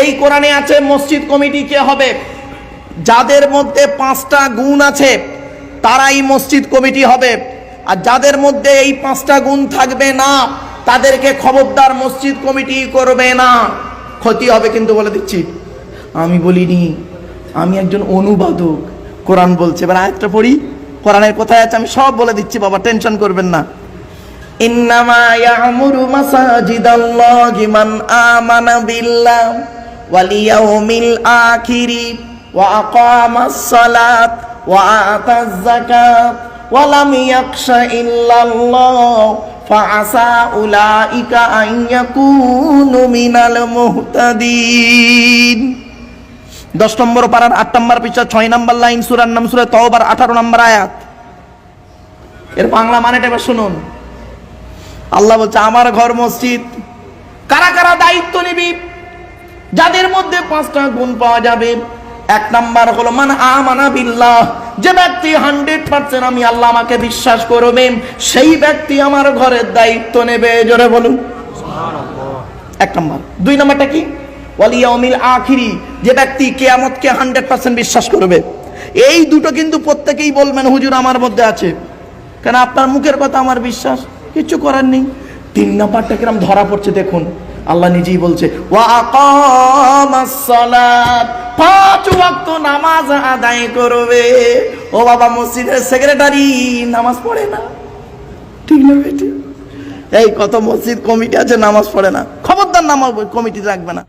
এই কোরআনে আছে মসজিদ কমিটি কে হবে? যাদের মধ্যে পাঁচটা গুণ আছে, তারাই মসজিদ কমিটি হবে। আর যাদের মধ্যে এই পাঁচটা গুণ থাকবে না, তাদেরকে খবরদার মসজিদ কমিটি করবে না। ক্ষতি হবে কিন্তু বলে দিচ্ছি। আমি বলিনি, আমি একজন অনুবাদক। কোরআন বলছে, এবার আরেকটা পড়ি। কোরআনের কোথায় আছে আমি সব বলে দিচ্ছি, বাবা, টেনশন করবেন না। ইন্নামা ইয়ামুরু মাসাজিদাল্লাহি মান আমানা বিল্লাহ। ওয়া আকামাস সালাত ওয়া আতাজ যাকাত ওয়া লাম ইয়াখশা ইল্লাল্লাহ ফাআসা উলাইকা আন ইয়াকুনু মিনাল মুহতাদিন দশ নম্বর পারার আট নম্বর পিছা ছয় নম্বর লাইন সুরার নাম সুরে তওবার, আঠারো নম্বর আয়াত। এর বাংলা মানেটা এবার শুনুন। আল্লাহ বলছে, আমার ঘর মসজিদ, কারা কারা দায়িত্ব নিবি যাদের মধ্যে পাঁচটা গুণ পাওয়া যাবে। এক নাম্বার হলো মান আমানা বিল্লাহ। যে ব্যক্তি হান্ড্রেড পার্সেন্ট আমি আল্লাহ আমাকে বিশ্বাস করবে সেই ব্যক্তি আমার ঘরের দায়িত্ব নেবে। জোরে বলুন। এক নম্বর। দুই নম্বরটা কি? ওয়ালিয়াউমিল আখিরি। যে ব্যক্তি কেয়ামতকে হান্ড্রেড পার্সেন্ট বিশ্বাস করবে। এই দুটো কিন্তু প্রত্যেকেই বলবেন হুজুর আমার মধ্যে আছে। কেন? আপনার মুখের কথা আমার বিশ্বাস। কিছু করার নেই। তিন নাম্বারটা কিরম ধরা পড়ছে দেখুন। আল্লাহ নিজেই বলছে পাঁচ ওয়াক্ত নামাজ আদায় করবে। ও বাবা, মসজিদের সেক্রেটারি, নামাজ পড়ে না। ঠিক না এই কত মসজিদ, কমিটি আছে, নামাজ পড়ে না। খবরদার নামাজ, কমিটি রাখবে না।